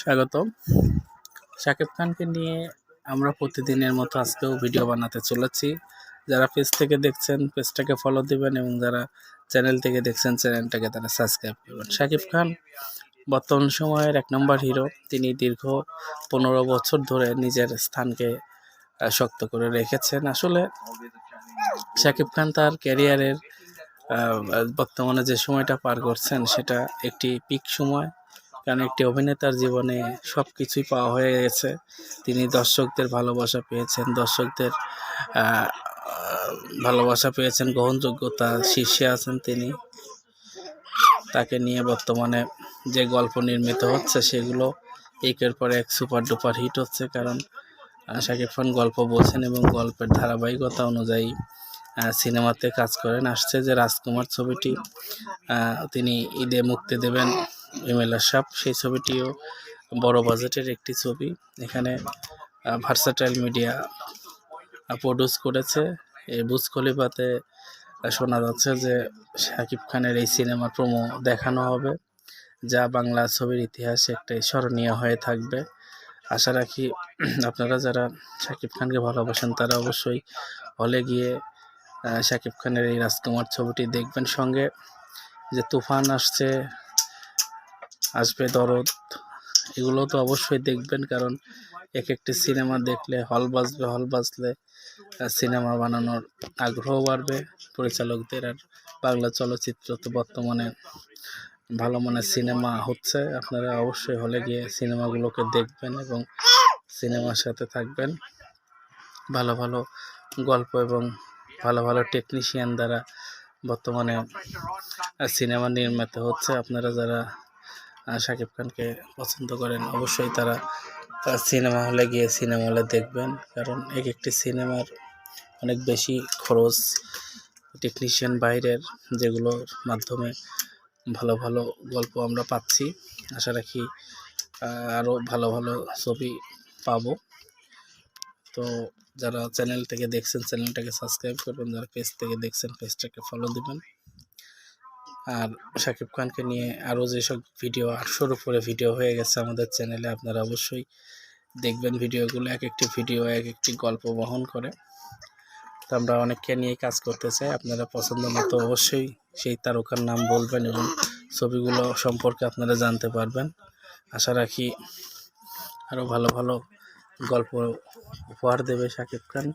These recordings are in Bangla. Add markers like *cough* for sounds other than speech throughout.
স্বাগত শাকিব খানকে নিয়ে আমরা প্রতিদিনের মতো আজকেও ভিডিও বানাতে চলেছি। যারা পেজ থেকে দেখছেন, পেজটাকে ফলো দিবেন এবং যারা চ্যানেল থেকে দেখছেন চ্যানেলটাকে তারা সাবস্ক্রাইব করবেন। শাকিব খান বর্তমান সময়ের এক নম্বর হিরো তিনি দীর্ঘ পনেরো বছর ধরে নিজের স্থানকে শক্ত করে রেখেছেন। আসলে শাকিব খান তার ক্যারিয়ারের বর্তমানে যে সময়টা পার করছেন, সেটা একটি পিক সময়। কারণ একটি অভিনেতার জীবনে সব কিছুই পাওয়া হয়ে গেছে। তিনি দর্শকদের ভালোবাসা পেয়েছেন, দর্শকদের ভালোবাসা পেয়েছেন, গ্রহণযোগ্যতা শীর্ষে আছেন তিনি। তাকে নিয়ে বর্তমানে যে গল্প নির্মিত হচ্ছে সেগুলো একের পর এক সুপার ডুপার হিট হচ্ছে কারণ শাকিব খান গল্প বলছেন এবং গল্পের ধারাবাহিকতা অনুযায়ী সিনেমাতে কাজ করেন। আসছে যে রাজকুমার ছবিটি তিনি ঈদে মুক্তি দেবেন। এমএলআর সাপ, সেই ছবিটিও বড় বাজেটের একটি ছবি। এখানে ভার্সাটাইল মিডিয়া প্রডিউস করেছে। এই বুজ শোনা যাচ্ছে যে শাকিব খানের এই সিনেমার প্রোমো দেখানো হবে, যা বাংলা ছবির ইতিহাসে একটি স্মরণীয় হয়ে থাকবে। আশা রাখি *clears throat* আপনারা যারা শাকিব খানকে ভালোবাসেন, তারা অবশ্যই হলে গিয়ে শাকিব খানের এই রাজকুমার ছবিটি দেখবেন। সঙ্গে যে তুফান আসছে আসবে দরদ। এগুলো তো অবশ্যই দেখবেন, কারণ এক একটি সিনেমা দেখলে, হল বাজবে, হল বাজলে সিনেমা বানানোর আগ্রহ বাড়বে। পরিচালকদের আর বাংলা চলচ্চিত্র তো বর্তমানে ভালো মানে সিনেমা হচ্ছে। আপনারা অবশ্যই হলে গিয়ে সিনেমাগুলোকে দেখবেন এবং সিনেমার সাথে থাকবেন। ভালো ভালো গল্প এবং ভালো ভালো টেকনিশিয়ান দ্বারা বর্তমানে সিনেমা নির্মিত হচ্ছে। আপনারা যারা শাকিব খানকে পছন্দ করেন, অবশ্যই তারা সিনেমা হলে গিয়ে সিনেমা হলে দেখবেন। কারণ এক একটি সিনেমার অনেক বেশি খরচ টেকনিশিয়ান বাইরের যেগুলোর মাধ্যমে ভালো ভালো গল্প আমরা পাচ্ছি, আশা রাখি আরও ভালো ভালো ছবি পাব। তো যারা চ্যানেল থেকে দেখছেন চ্যানেলটাকে সাবস্ক্রাইব করবেন, যারা পেজ থেকে দেখছেন পেজটাকে ফলো দিবেন। আর শাকিব খানকে নিয়ে আরও যেসব ভিডিও, আটশোর উপরে ভিডিও হয়ে গেছে আমাদের চ্যানেলে আপনারা অবশ্যই দেখবেন ভিডিওগুলো। এক একটি ভিডিও, এক একটি গল্প বহন করে। তো আমরা অনেককে নিয়েই কাজ করতে চাই। আপনারা পছন্দ মতো অবশ্যই সেই তারকার নাম বলবেন এবং ছবিগুলো সম্পর্কে আপনারা জানতে পারবেন। আশা রাখি আরও ভালো ভালো গল্প উপহার দেবে শাকিব খান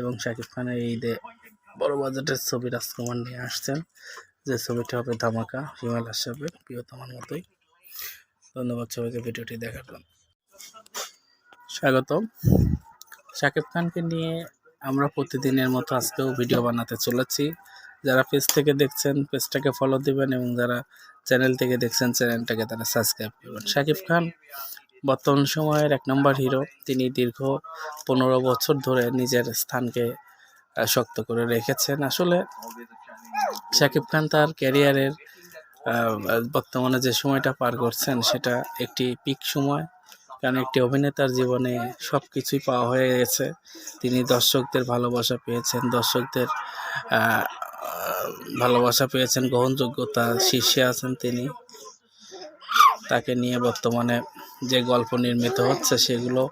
এবং শাকিব খানের এই ঈদে বড় বাজেটের ছবি রাজকুমার নিয়ে আসছেন। যে ছবিটা হবে ধামাকা, হিমাল আশরাফের, প্রিয়তমার মতোই। ধন্যবাদ সবাইকে, ভিডিওটি দেখার জন্য। স্বাগত শাকিব খানকে নিয়ে আমরা প্রতিদিনের মতো আজকেও ভিডিও বানাতে চলেছি। যারা পেজ থেকে দেখছেন, পেজটাকে ফলো দিবেন এবং যারা চ্যানেল থেকে দেখছেন চ্যানেলটাকে তারা সাবস্ক্রাইব করবেন। শাকিব খান বর্তমান সময়ের এক নম্বর হিরো তিনি দীর্ঘ পনেরো বছর ধরে নিজের স্থানকে শক্ত করে রেখেছেন। আসলে শাকিব খান তার ক্যারিয়ারের বর্তমানে যে সময়টা পার করছেন সেটা একটি পিক সময়। কারণ একটি অভিনেতার জীবনে সব কিছুই পাওয়া হয়ে গেছে। তিনি দর্শকদের ভালোবাসা পেয়েছেন, দর্শকদের ভালোবাসা পেয়েছেন, গ্রহণযোগ্যতা শীর্ষে আছেন তিনি। তাকে নিয়ে বর্তমানে যে গল্প নির্মিত হচ্ছে সেগুলো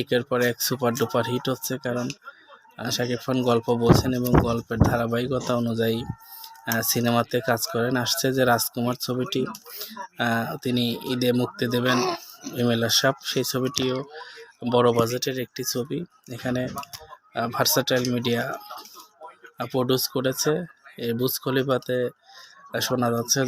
একের পর এক সুপার ডুপার হিট হচ্ছে। কারণ শাকিব খান গল্প বলছেন এবং গল্পের ধারাবাহিকতা অনুযায়ী সিনেমাতে কাজ করেন। আসছে যে রাজকুমার ছবিটি তিনি ঈদে মুক্তি দেবেন এমএলআর সাপ। সেই ছবিটিও বড় বাজেটের একটি ছবি। এখানে ভার্সাটাইল মিডিয়া প্রডিউস করেছে। এই বুজ খলিফাতে শোনা যাচ্ছে